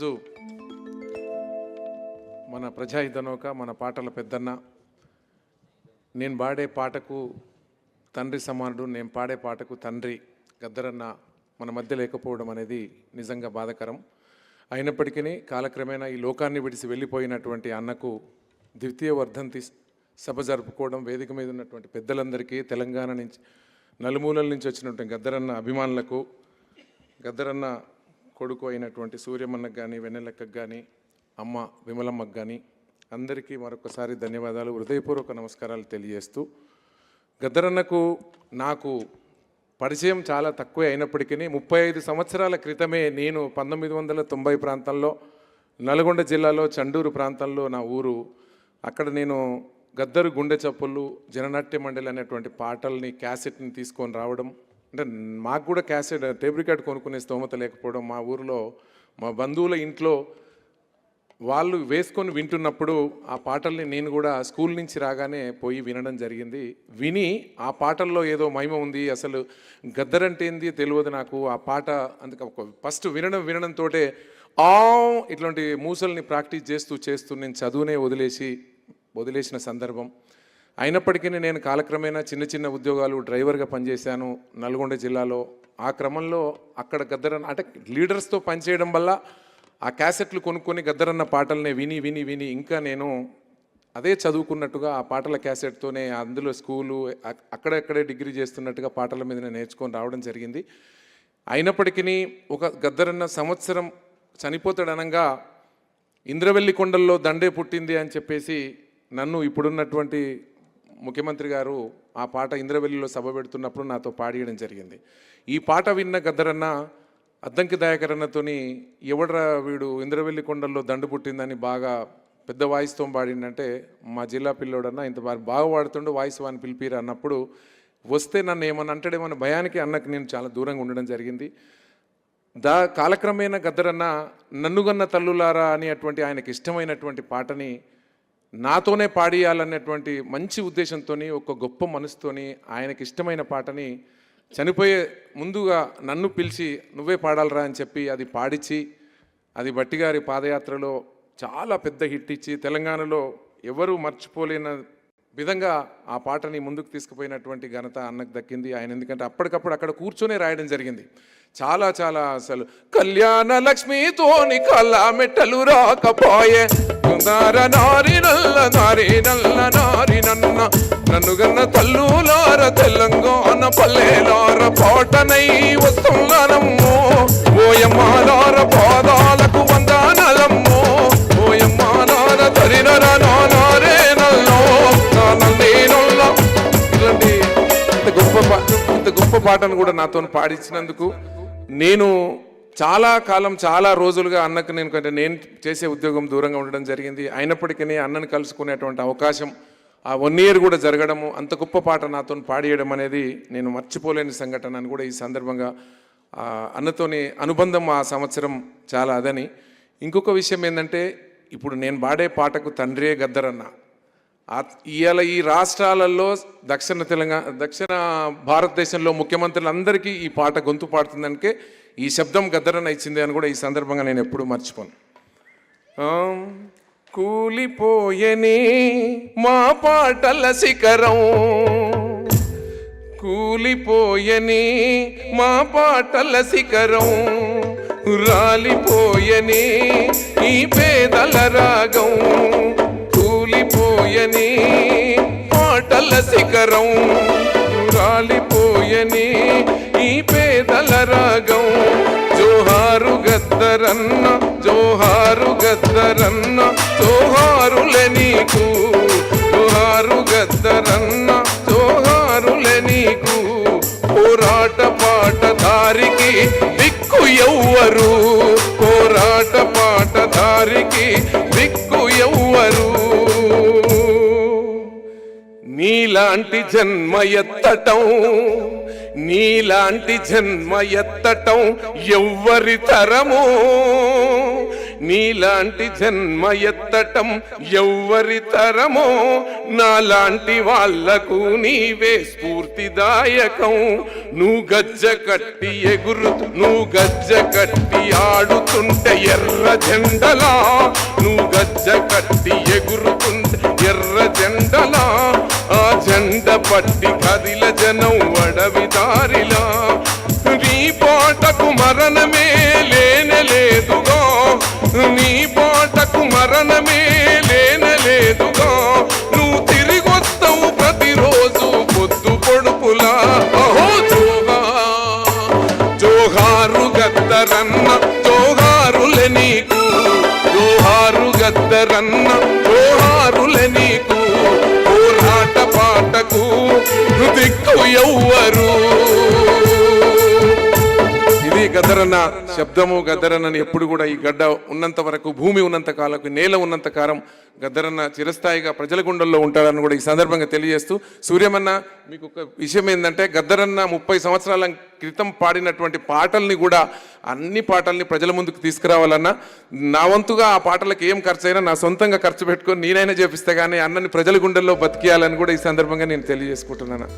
ఈరోజు మన ప్రజాహితనోక మన పాటల పెద్దన్న నేను పాడే పాటకు తండ్రి సమానుడు నేను పాడే పాటకు తండ్రి గద్దరన్న మన మధ్య లేకపోవడం అనేది నిజంగా బాధకరం. అయినప్పటికీ కాలక్రమేణా ఈ లోకాన్ని విడిచి వెళ్ళిపోయినటువంటి అన్నకు ద్వితీయ వర్ధంతి సభ జరుపుకోవడం వేదిక మీద ఉన్నటువంటి పెద్దలందరికీ తెలంగాణ నుంచి నలుమూలల నుంచి వచ్చినటువంటి గద్దరన్న అభిమానులకు గద్దరన్న కొడుకు అయినటువంటి సూర్యమన్నకు కానీ వెన్నెలక్కకు కానీ అమ్మ విమలమ్మకు కానీ అందరికీ మరొకసారి ధన్యవాదాలు. హృదయపూర్వక నమస్కారాలు తెలియజేస్తూ గద్దరన్నకు నాకు పరిచయం చాలా తక్కువే అయినప్పటికీ ముప్పై ఐదు సంవత్సరాల క్రితమే నేను పంతొమ్మిది వందల తొంభై ప్రాంతంలో నల్గొండ జిల్లాలో చండూరు ప్రాంతంలో నా ఊరు అక్కడ నేను గద్దరు గుండె చప్పుళ్ళు జననాట్య మండలి అనేటువంటి పాటల్ని క్యాసెట్ని తీసుకొని రావడం అంటే మాకు కూడా క్యాసెట్ టేప్ రికార్డ్ కొనుక్కునే స్తోమత లేకపోవడం మా ఊరిలో మా బంధువుల ఇంట్లో వాళ్ళు వేసుకొని వింటున్నప్పుడు ఆ పాటల్ని నేను కూడా స్కూల్ నుంచి రాగానే పోయి వినడం జరిగింది. విని ఆ పాటల్లో ఏదో మహిమ ఉంది అసలు గద్దరంటే ఏంది తెలియదు నాకు. ఆ పాట అందుకే ఫస్ట్ వినడం వినడంతో ఆ ఇట్లాంటి మూసల్ని ప్రాక్టీస్ చేస్తూ చేస్తూ నేను చదువునే వదిలేసి వదిలేసిన సందర్భం. అయినప్పటికీ నేను కాలక్రమేణా చిన్న చిన్న ఉద్యోగాలు డ్రైవర్గా పనిచేశాను నల్గొండ జిల్లాలో. ఆ క్రమంలో అక్కడ గద్దరన్న అంటే లీడర్స్తో పనిచేయడం వల్ల ఆ క్యాసెట్లు కొనుక్కొని గద్దరన్న పాటల్ని విని విని విని ఇంకా నేను అదే చదువుకున్నట్టుగా ఆ పాటల క్యాసెట్తోనే అందులో స్కూలు అక్కడక్కడే డిగ్రీ చేస్తున్నట్టుగా పాటల మీద నేను నేర్చుకొని రావడం జరిగింది. అయినప్పటికీ ఒక గద్దరన్న సంవత్సరం చనిపోతాడనగా ఇంద్రవెల్లి కొండల్లో దండే పుట్టింది అని చెప్పేసి నన్ను ఇప్పుడున్నటువంటి ముఖ్యమంత్రి గారు ఆ పాట ఇంద్రవెల్లిలో సభ పెడుతున్నప్పుడు నాతో పాడియడం జరిగింది. ఈ పాట విన్న గద్దరన్న అద్దంకి దయాకరన్నతోని ఎవడరా వీడు ఇంద్రవెల్లి కొండల్లో దండు పుట్టిందని బాగా పెద్ద వాయిస్తో పాడిందంటే మా జిల్లా పిల్లోడన్న ఇంత బాగా బాగా పాడుతుండు వాయిస్ వాని పిలిపిరు అన్నప్పుడు వస్తే నన్ను ఏమన్నా అంటాడేమన్న భయానికి అన్నకు నేను చాలా దూరంగా ఉండడం జరిగింది. దా కాలక్రమేణా గద్దరన్న నన్నుగన్న తల్లులారా అని అటువంటి ఆయనకి ఇష్టమైనటువంటి పాటని నాతోనే పాడియాలనేటువంటి మంచి ఉద్దేశంతో ఒక గొప్ప మనసుతోని ఆయనకి ఇష్టమైన పాటని చనిపోయే ముందుగా నన్ను పిలిచి నువ్వే పాడాలరా అని చెప్పి అది పాడిచి అది బట్టిగారి పాదయాత్రలో చాలా పెద్ద హిట్ ఇచ్చి తెలంగాణలో ఎవరూ మర్చిపోలేని విధంగా ఆ పాటని ముందుకు తీసుకుపోయినటువంటి ఘనత అన్నకు దక్కింది ఆయన. ఎందుకంటే అప్పటికప్పుడు అక్కడ కూర్చొనే రాయడం జరిగింది. చాలా చాలా అసలు కళ్యాణ లక్ష్మితోని కళ్ళ మెట్టలు రాకపోయే నార నారి నల్ల నారి నన్న. నన్ను గన్న తల్లులార తెలంగాణ పల్లెలార పాటనై వస్తున్నానమ్మో. ఓయమ్మాలార పాదాలకు వందనలమ్మో. ఓయమ్మాలార తరినర నారే నల్లో. నా నల్లి నల్ల. ఇలాంటి ఇంత గొప్ప ఇంత గొప్ప పాటను కూడా నాతో పాడించినందుకు నేను చాలా కాలం చాలా రోజులుగా అన్నకు నేను కొంచెం నేను చేసే ఉద్యోగం దూరంగా ఉండడం జరిగింది. అయినప్పటికీ అన్నను కలుసుకునేటువంటి అవకాశం ఆ వన్ ఇయర్ కూడా జరగడము అంత గొప్ప పాట నాతో పాడేయడం అనేది నేను మర్చిపోలేని సంఘటన అని కూడా ఈ సందర్భంగా అన్నతోని అనుబంధం ఆ సంవత్సరం చాలా అదని. ఇంకొక విషయం ఏంటంటే ఇప్పుడు నేను పాడే పాటకు తండ్రే గద్దరన్న. ఇవాళ ఈ రాష్ట్రాలలో దక్షిణ తెలంగాణ దక్షిణ భారతదేశంలో ముఖ్యమంత్రులందరికీ ఈ పాట గొంతు పాడుతుందనికే ఈ శబ్దం గద్దరన్న ఇచ్చింది అని కూడా ఈ సందర్భంగా నేను ఎప్పుడూ మర్చిపోను. కూలిపోయనే కూలిపోయని మా పాటల శిఖరం. కూలిపోయని మా పాటల శిఖరం. రాలిపోయని ఈ పేదల రాగం. కూలిపోయని పాటల శిఖరం. రాలిపోయని పేదల రాగం. జోహారు గద్దరన్న జోహారు గద్దరన్న జోహారులే నీకు. జోహారు గద్దరన్న జోహారులే నీకు. పోరాట పాట దారికి దిక్కు ఎవ్వరు. పోరాట పాట దారికి దిక్కు ఎవ్వరు. నీలాంటి జన్మ ఎత్తటం నీలాంటి జన్మ ఎత్తటం ఎవ్వరి తరము. నీలాంటి జన్మ ఎత్తటం ఎవ్వరి తరమో. నాలాంటి వాళ్ళకు నీవే స్ఫూర్తిదాయకం. నువ్వు గజ్జ కట్టి ఎగురు నువ్వు గజ్జ కట్టి ఆడుతుంటే ఎర్ర జెండలా. నువ్వు గజ్జ కట్టి ఎగురుతుంటే ఎర్ర జెండ జెండ పట్టి కదిల జనం వడవి దారిలా. నీ పాటకు మరణమే లేనలేదుగా. నీ పాటకు మరణమే లేనలేదుగా. నువ్వు తిరిగొస్తావు ప్రతిరోజు పొద్దు పొడుపులా. అహో జోగా. జోహారు గద్దరన్న జోహారులే నీకు. జోహారు గద్దరన్న దిక్కు ఎవ్వరు ఇది గద్దరన్న శబ్దము గద్దరన్నని ఎప్పుడు కూడా ఈ గడ్డ ఉన్నంత వరకు భూమి ఉన్నంత కాలకు నేల ఉన్నంత కాలం గద్దరన్న చిరస్థాయిగా ప్రజల గుండెల్లో ఉంటాడని కూడా ఈ సందర్భంగా తెలియజేస్తూ సూర్యమన్న మీకు ఒక విషయం ఏంటంటే గద్దరన్న ముప్పై సంవత్సరాల క్రితం పాడినటువంటి పాటల్ని కూడా అన్ని పాటల్ని ప్రజల ముందుకు తీసుకురావాలన్నా నా వంతుగా ఆ పాటలకు ఏం ఖర్చు అయినా నా సొంతంగా ఖర్చు పెట్టుకొని నేనైనా చేపిస్తే కానీ అన్నని ప్రజల గుండెల్లో బతికేయాలని కూడా ఈ సందర్భంగా నేను తెలియజేసుకుంటున్నాను.